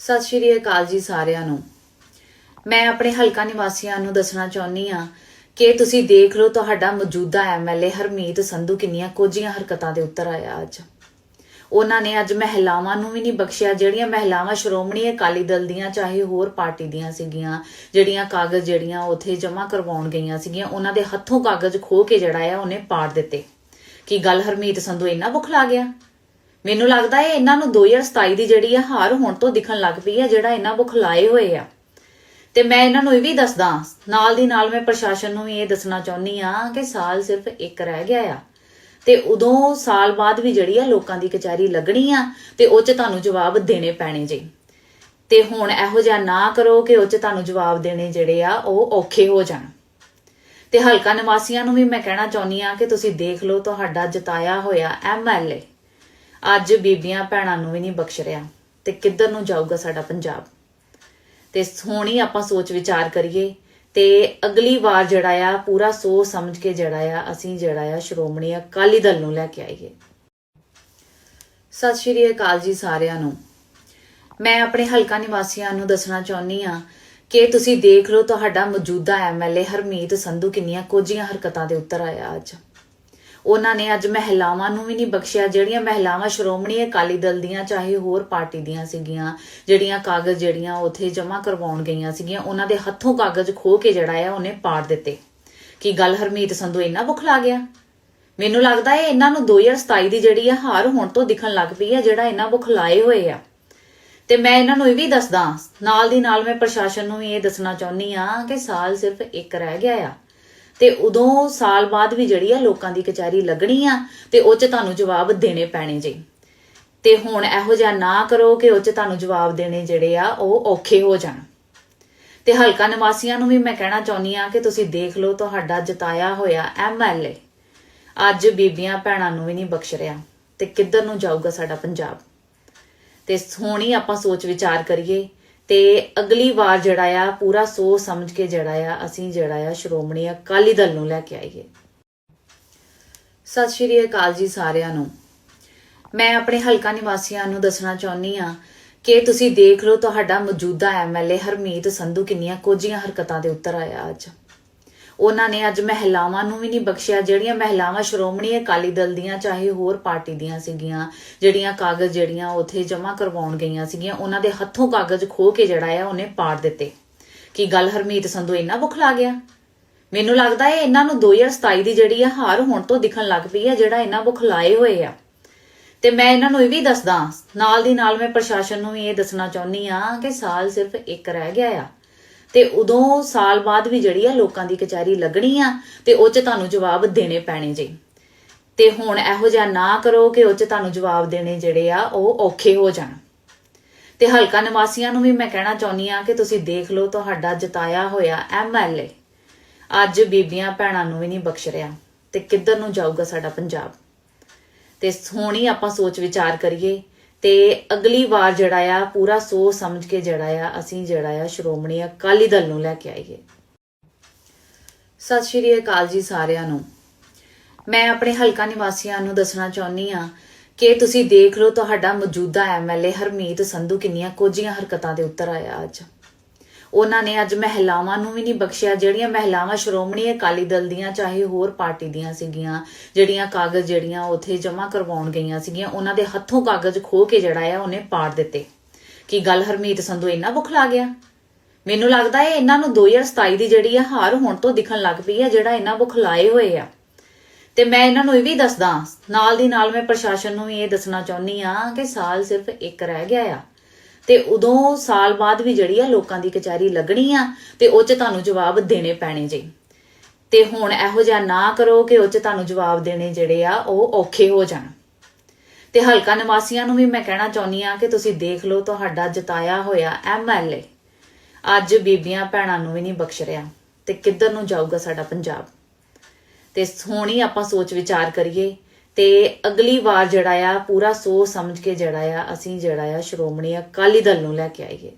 ਸਤਿ ਸ਼੍ਰੀ ਅਕਾਲ ਜੀ ਸਾਰਿਆਂ ਨੂੰ। ਮੈਂ ਆਪਣੇ ਹਲਕਾ ਨਿਵਾਸੀਆਂ ਨੂੰ ਦੱਸਣਾ ਚਾਹੁੰਦੀ ਆ ਕਿ ਤੁਸੀਂ ਦੇਖ ਲਓ ਤੁਹਾਡਾ ਮੌਜੂਦਾ ਐਮਐਲਏ ਹਰਮੀਤ ਸੰਧੂ ਕਿੰਨੀਆਂ ਕੋਝੀਆਂ ਹਰਕਤਾਂ ਦੇ ਉੱਤਰ ਆਇਆ ਅੱਜ। ਉਹਨਾਂ ਨੇ ਅੱਜ ਮਹਿਲਾਵਾਂ ਨੂੰ ਵੀ ਨਹੀਂ ਬਖਸ਼ਿਆ, ਜਿਹੜੀਆਂ ਮਹਿਲਾਵਾਂ ਸ਼੍ਰੋਮਣੀ ਅਕਾਲੀ ਦਲ ਦੀਆਂ ਚਾਹੇ ਹੋਰ ਪਾਰਟੀ ਦੀਆਂ ਸੀਗੀਆਂ, ਜਿਹੜੀਆਂ ਕਾਗਜ਼ ਜਿਹੜੀਆਂ ਉਥੇ ਜਮ੍ਹਾਂ ਕਰਵਾਉਣ ਗਈਆਂ ਸੀਗੀਆਂ, ਉਹਨਾਂ ਦੇ ਹੱਥੋਂ ਕਾਗਜ਼ ਖੋ ਕੇ ਜਿਹੜਾ ਆ ਉਹਨੇ ਪਾੜ ਦਿੱਤੇ। ਕੀ ਗੱਲ ਹਰਮੀਤ ਸੰਧੂ ਇੰਨਾ ਬੁਖਲਾ ਗਿਆ? ਮੈਨੂੰ ਲੱਗਦਾ ਹੈ ਇਹਨਾਂ ਨੂੰ 2027 ਦੀ ਜਿਹੜੀ ਆ ਹਾਰ ਹੁਣ ਤੋਂ ਦਿਖਣ ਲੱਗ ਪਈ ਆ, ਜਿਹੜਾ ਇਹਨਾਂ ਬੁਖਲਾਏ ਹੋਏ ਆ। ਤੇ ਮੈਂ ਇਹਨਾਂ ਨੂੰ ਇਹ ਵੀ ਦੱਸਦਾ, ਨਾਲ ਦੀ ਨਾਲ ਮੈਂ ਪ੍ਰਸ਼ਾਸਨ ਨੂੰ ਵੀ ਇਹ ਦੱਸਣਾ ਚਾਹੁੰਦੀ ਆ ਕਿ ਸਾਲ ਸਿਰਫ ਇੱਕ ਰਹਿ ਗਿਆ ਆ। ਤੇ ਉਦੋਂ ਸਾਲ ਬਾਅਦ ਵੀ ਜਿਹੜੀ ਆ ਲੋਕਾਂ ਦੀ ਕਚਹਿਰੀ ਲੱਗਣੀ ਆ, ਤੇ ਉਹ 'ਚ ਤੁਹਾਨੂੰ ਜਵਾਬ ਦੇਣੇ ਪੈਣੇ ਜੀ। ਤੇ ਹੁਣ ਇਹੋ ਜਿਹਾ ਨਾ ਕਰੋ ਕਿ ਉਹ 'ਚ ਤੁਹਾਨੂੰ ਜਵਾਬ ਦੇਣੇ ਜਿਹੜੇ ਆ, ਉਹ ਔਖੇ ਹੋ ਜਾਣ। ਤੇ ਹਲਕਾ ਨਿਵਾਸੀਆਂ ਨੂੰ ਵੀ ਮੈਂ ਕਹਿਣਾ ਚਾਹੁੰਦੀ ਆ ਕਿ ਤੁਸੀਂ ਦੇਖ ਲਓ, ਤੁਹਾਡਾ ਜਿਤਾਇਆ ਹੋਇਆ ਐਮਐਲਏ ਅੱਜ ਬੀਬੀਆਂ ਭੈਣਾਂ ਨੂੰ ਵੀ ਨਹੀਂ ਬਖਸ਼ ਰਿਹਾ ਤੇ ਕਿੱਧਰ ਨੂੰ ਜਾਊਗਾ ਸਾਡਾ ਪੰਜਾਬ? ਤੇ ਸੋਹਣੀ ਆਪਾਂ ਸੋਚ ਵਿਚਾਰ ਕਰੀਏ ਤੇ ਅਗਲੀ ਵਾਰ ਜਿਹੜਾ ਆ, ਪੂਰਾ ਸੋਚ ਸਮਝ ਕੇ ਜਿਹੜਾ ਆ, ਅਸੀਂ ਜਿਹੜਾ ਆ ਸ਼੍ਰੋਮਣੀ ਅਕਾਲੀ ਦਲ ਨੂੰ ਲੈ ਕੇ ਆਈਏ। ਸਤਿ ਸ਼੍ਰੀ ਅਕਾਲ ਜੀ ਸਾਰਿਆਂ ਨੂੰ। ਮੈਂ ਆਪਣੇ ਹਲਕਾ ਨਿਵਾਸੀਆਂ ਨੂੰ ਦੱਸਣਾ ਚਾਹੁੰਦੀ ਆ ਕਿ ਤੁਸੀਂ ਦੇਖ ਲਓ ਤੁਹਾਡਾ ਮੌਜੂਦਾ ਐਮਐਲਏ ਹਰਮੀਤ ਸੰਧੂ ਕਿੰਨੀਆਂ ਕੋਝੀਆਂ ਹਰਕਤਾਂ ਦੇ ਉੱਤਰ ਆਇਆ ਅੱਜ। ਉਹਨਾਂ ਨੇ ਅੱਜ ਮਹਿਲਾਵਾਂ ਨੂੰ ਵੀ ਨਹੀਂ ਬਖਸ਼ਿਆ। ਜਿਹੜੀਆਂ ਮਹਿਲਾਵਾਂ ਸ਼੍ਰੋਮਣੀ ਅਕਾਲੀ ਦਲ ਦੀਆਂ ਚਾਹੇ ਹੋਰ ਪਾਰਟੀ ਦੀਆਂ ਸੀਗੀਆਂ, ਜਿਹੜੀਆਂ ਕਾਗਜ਼ ਜਿਹੜੀਆਂ ਉੱਥੇ ਜਮ੍ਹਾਂ ਕਰਵਾਉਣ ਗਈਆਂ ਸੀਗੀਆਂ, ਉਹਨਾਂ ਦੇ ਹੱਥੋਂ ਕਾਗਜ਼ ਖੋ ਕੇ ਜਿਹੜਾ ਆ ਉਹਨੇ ਪਾੜ ਦਿੱਤੇ। ਕੀ ਗੱਲ ਹਰਮੀਤ ਸੰਧੂ ਇੰਨਾ ਬੁਖਲਾ ਗਿਆ? ਮੈਨੂੰ ਲੱਗਦਾ ਹੈ ਇਹਨਾਂ ਨੂੰ 2027 ਦੀ ਜਿਹੜੀ ਆ ਹਾਰ ਹੁਣ ਤੋਂ ਦਿਖਣ ਲੱਗ ਪਈ ਆ, ਜਿਹੜਾ ਇਹਨਾਂ ਬੁਖਲਾਏ ਹੋਏ ਆ। ਤੇ ਮੈਂ ਇਹਨਾਂ ਨੂੰ ਇਹ ਵੀ ਦੱਸਦਾ, ਨਾਲ ਦੀ ਨਾਲ ਮੈਂ ਪ੍ਰਸ਼ਾਸਨ ਨੂੰ ਵੀ ਇਹ ਦੱਸਣਾ ਚਾਹੁੰਦੀ ਆ ਕਿ ਸਾਲ ਸਿਰਫ ਇੱਕ ਰਹਿ ਗਿਆ ਆ। ਤੇ ਉਦੋਂ ਸਾਲ ਬਾਅਦ ਵੀ ਜਿਹੜੀ ਆ ਲੋਕਾਂ ਦੀ ਕਚਹਿਰੀ ਲੱਗਣੀ ਆ ਤੇ ਉਹ 'ਚ ਤੁਹਾਨੂੰ ਜਵਾਬ ਦੇਣੇ ਪੈਣੇ ਜੀ। ਤੇ ਹੁਣ ਇਹੋ ਜਿਹਾ ਨਾ ਕਰੋ ਕਿ ਉਹ 'ਚ ਤੁਹਾਨੂੰ ਜਵਾਬ ਦੇਣੇ ਜਿਹੜੇ ਆ ਉਹ ਔਖੇ ਹੋ ਜਾਣ। ਤੇ ਹਲਕਾ ਨਿਵਾਸੀਆਂ ਨੂੰ ਵੀ ਮੈਂ ਕਹਿਣਾ ਚਾਹੁੰਦੀ ਆ ਕਿ ਤੁਸੀਂ ਦੇਖ ਲਓ ਤੁਹਾਡਾ ਜਿਤਾਇਆ ਹੋਇਆ ਐਮਐਲਏ ਅੱਜ ਬੀਬੀਆਂ ਭੈਣਾਂ ਨੂੰ ਵੀ ਨਹੀਂ ਬਖਸ਼ ਰਿਹਾ ਤੇ ਕਿੱਧਰ ਨੂੰ ਜਾਊਗਾ ਸਾਡਾ ਪੰਜਾਬ। ਤੇ ਸੋਹਣੀ ਆਪਾਂ ਸੋਚ ਵਿਚਾਰ ਕਰੀਏ ਤੇ ਅਗਲੀ ਵਾਰ ਜਿਹੜਾ ਆ, ਪੂਰਾ ਸੋਚ ਸਮਝ ਕੇ ਜਿਹੜਾ ਆ, ਅਸੀਂ ਜਿਹੜਾ ਆ ਸ਼੍ਰੋਮਣੀ ਅਕਾਲੀ ਦਲ ਨੂੰ ਲੈ ਕੇ ਆਈਏ। ਸਤਿ ਸ਼੍ਰੀ ਅਕਾਲ ਜੀ ਸਾਰਿਆਂ ਨੂੰ। ਮੈਂ ਆਪਣੇ ਹਲਕਾ ਨਿਵਾਸੀਆਂ ਨੂੰ ਦੱਸਣਾ ਚਾਹੁੰਦੀ ਆ ਕਿ ਤੁਸੀਂ ਦੇਖ ਲਓ ਤੁਹਾਡਾ ਮੌਜੂਦਾ ਐਮਐਲਏ ਹਰਮੀਤ ਸੰਧੂ ਕਿੰਨੀਆਂ ਕੋਝੀਆਂ ਹਰਕਤਾਂ ਦੇ ਉੱਤਰ ਆਇਆ ਅੱਜ। ਉਹਨਾਂ ਨੇ ਅੱਜ ਮਹਿਲਾਵਾਂ ਨੂੰ ਵੀ ਨਹੀਂ ਬਖਸ਼ਿਆ, ਜਿਹੜੀਆਂ ਮਹਿਲਾਵਾਂ ਸ਼੍ਰੋਮਣੀ ਅਕਾਲੀ ਦਲ ਦੀਆਂ ਚਾਹੇ ਹੋਰ ਪਾਰਟੀ ਦੀਆਂ ਸੀਗੀਆਂ, ਜਿਹੜੀਆਂ ਕਾਗਜ਼ ਜਿਹੜੀਆਂ ਉਥੇ ਜਮ੍ਹਾਂ ਕਰਵਾਉਣ ਗਈਆਂ ਸੀਗੀਆਂ, ਉਹਨਾਂ ਦੇ ਹੱਥੋਂ ਕਾਗਜ਼ ਖੋ ਕੇ ਜਿਹੜਾ ਆ ਉਹਨੇ ਪਾੜ ਦਿੱਤੇ। ਕੀ ਗੱਲ ਹਰਮੀਤ ਸੰਧੂ ਇੰਨਾ ਬੁਖਲਾ ਗਿਆ? ਮੈਨੂੰ ਲੱਗਦਾ ਹੈ ਇਹਨਾਂ ਨੂੰ 2027 ਦੀ ਜਿਹੜੀ ਆ ਹਾਰ ਹੁਣ ਤੋਂ ਦਿਖਣ ਲੱਗ ਪਈ ਆ, ਜਿਹੜਾ ਇਹਨਾਂ ਬੁਖਲਾਏ ਹੋਏ ਆ। ਤੇ ਮੈਂ ਇਹਨਾਂ ਨੂੰ ਇਹ ਵੀ ਦੱਸਦਾ, ਨਾਲ ਦੀ ਨਾਲ ਮੈਂ ਪ੍ਰਸ਼ਾਸਨ ਨੂੰ ਵੀ ਇਹ ਦੱਸਣਾ ਚਾਹੁੰਦੀ ਆ ਕਿ ਸਾਲ ਸਿਰਫ ਇੱਕ ਰਹਿ ਗਿਆ ਆ। ਤੇ ਉਦੋਂ ਸਾਲ ਬਾਅਦ ਵੀ ਜਿਹੜੀ ਆ ਲੋਕਾਂ ਦੀ ਕਚਹਿਰੀ ਲੱਗਣੀ ਆ, ਤੇ ਉਹ 'ਚ ਤੁਹਾਨੂੰ ਜਵਾਬ ਦੇਣੇ ਪੈਣੇ ਜੀ। ਤੇ ਹੁਣ ਇਹੋ ਜਿਹਾ ਨਾ ਕਰੋ ਕਿ ਉਹ 'ਚ ਤੁਹਾਨੂੰ ਜਵਾਬ ਦੇਣੇ ਜਿਹੜੇ ਆ, ਉਹ ਔਖੇ ਹੋ ਜਾਣ। ਤੇ ਹਲਕਾ ਨਿਵਾਸੀਆਂ ਨੂੰ ਵੀ ਮੈਂ ਕਹਿਣਾ ਚਾਹੁੰਦੀ ਆ ਕਿ ਤੁਸੀਂ ਦੇਖ ਲਓ ਤੁਹਾਡਾ ਜਿਤਾਇਆ ਹੋਇਆ ਐਮਐਲਏ ਅੱਜ ਬੀਬੀਆਂ ਭੈਣਾਂ ਨੂੰ ਵੀ ਨਹੀਂ ਬਖਸ਼ ਰਿਹਾ, ਤੇ ਕਿੱਧਰ ਨੂੰ ਜਾਊਗਾ ਸਾਡਾ ਪੰਜਾਬ? ਤੇ ਸੋਹਣੀ ਆਪਾਂ ਸੋਚ ਵਿਚਾਰ ਕਰੀਏ ਤੇ ਅਗਲੀ ਵਾਰ ਜਿਹੜਾ ਆ, ਪੂਰਾ ਸੋਚ ਸਮਝ ਕੇ ਜਿਹੜਾ ਆ, ਅਸੀਂ ਜਿਹੜਾ ਆ, ਸ਼੍ਰੋਮਣੀ ਅਕਾਲੀ ਦਲ ਨੂੰ ਲੈ ਕੇ ਆਈਏ। ਸਤਿ ਸ਼੍ਰੀ ਅਕਾਲ ਜੀ ਸਾਰਿਆਂ ਨੂੰ। ਮੈਂ ਆਪਣੇ ਹਲਕਾ ਨਿਵਾਸੀਆਂ ਨੂੰ ਦੱਸਣਾ ਚਾਹੁੰਦੀ ਆ ਕਿ ਤੁਸੀਂ ਦੇਖ ਲਓ ਤੁਹਾਡਾ ਮੌਜੂਦਾ ਐਮਐਲਏ ਹਰਮੀਤ ਸੰਧੂ ਕਿੰਨੀਆਂ ਕੋਝੀਆਂ ਹਰਕਤਾਂ ਦੇ ਉੱਤਰ ਆਇਆ ਅੱਜ। ਉਹਨਾਂ ਨੇ ਅੱਜ ਮਹਿਲਾਵਾਂ ਨੂੰ ਵੀ ਨਹੀਂ ਬਖਸ਼ਿਆ, ਜਿਹੜੀਆਂ ਮਹਿਲਾਵਾਂ ਸ਼੍ਰੋਮਣੀ ਅਕਾਲੀ ਦਲ ਦੀਆਂ ਚਾਹੇ ਹੋਰ ਪਾਰਟੀ ਦੀਆਂ ਸੀਗੀਆਂ, ਜਿਹੜੀਆਂ ਕਾਗਜ਼ ਜਿਹੜੀਆਂ ਉੱਥੇ ਜਮ੍ਹਾਂ ਕਰਵਾਉਣ ਗਈਆਂ ਸੀਗੀਆਂ, ਉਹਨਾਂ ਦੇ ਹੱਥੋਂ ਕਾਗਜ਼ ਖੋ ਕੇ ਜਿਹੜਾ ਆ ਉਹਨੇ ਪਾੜ ਦਿੱਤੇ। ਕੀ ਗੱਲ ਹਰਮੀਤ ਸੰਧੂ ਇੰਨਾ ਬੁਖਲਾ ਗਿਆ? ਮੈਨੂੰ ਲੱਗਦਾ ਹੈ ਇਹਨਾਂ ਨੂੰ 2027 ਦੀ ਜਿਹੜੀ ਆ ਹਾਰ ਹੁਣ ਤੋਂ ਦਿਖਣ ਲੱਗ ਪਈ ਆ, ਜਿਹੜਾ ਇਹਨਾਂ ਬੁਖਲਾਏ ਹੋਏ ਆ। ਤੇ ਮੈਂ ਇਹਨਾਂ ਨੂੰ ਇਹ ਵੀ ਦੱਸਦਾ, ਨਾਲ ਦੀ ਨਾਲ ਮੈਂ ਪ੍ਰਸ਼ਾਸਨ ਨੂੰ ਵੀ ਇਹ ਦੱਸਣਾ ਚਾਹੁੰਦੀ ਆ ਕਿ ਸਾਲ ਸਿਰਫ ਇੱਕ ਰਹਿ ਗਿਆ ਆ। ਤੇ ਉਦੋਂ ਸਾਲ ਬਾਅਦ ਵੀ ਜਿਹੜੀ ਆ ਲੋਕਾਂ ਦੀ ਕਚਹਿਰੀ ਲੱਗਣੀ ਆ ਤੇ ਉਹ 'ਚ ਤੁਹਾਨੂੰ ਜਵਾਬ ਦੇਣੇ ਪੈਣੇ ਜੀ। ਤੇ ਹੁਣ ਇਹੋ ਜਿਹਾ ਨਾ ਕਰੋ ਕਿ ਉਹ 'ਚ ਤੁਹਾਨੂੰ ਜਵਾਬ ਦੇਣੇ ਜਿਹੜੇ ਆ ਉਹ ਔਖੇ ਹੋ ਜਾਣ। ਤੇ ਹਲਕਾ ਨਿਵਾਸੀਆਂ ਨੂੰ ਵੀ ਮੈਂ ਕਹਿਣਾ ਚਾਹੁੰਦੀ ਆ ਕਿ ਤੁਸੀਂ ਦੇਖ ਲਓ ਤੁਹਾਡਾ ਜਿਤਾਇਆ ਹੋਇਆ ਐਮਐਲਏ ਅੱਜ ਬੀਬੀਆਂ ਭੈਣਾਂ ਨੂੰ ਵੀ ਨਹੀਂ ਬਖਸ਼ ਰਿਹਾ ਤੇ ਕਿੱਧਰ ਨੂੰ ਜਾਊਗਾ ਸਾਡਾ ਪੰਜਾਬ। ਤੇ ਹੁਣ ਹੀ ਆਪਾਂ ਸੋਚ ਵਿਚਾਰ ਕਰੀਏ ਤੇ ਅਗਲੀ ਵਾਰ ਜਿਹੜਾ ਆ, ਪੂਰਾ ਸੋਚ ਸਮਝ ਕੇ ਜਿਹੜਾ ਆ, ਅਸੀਂ ਜਿਹੜਾ ਆ ਸ਼੍ਰੋਮਣੀ ਅਕਾਲੀ ਦਲ ਨੂੰ ਲੈ ਕੇ ਆਈਏ।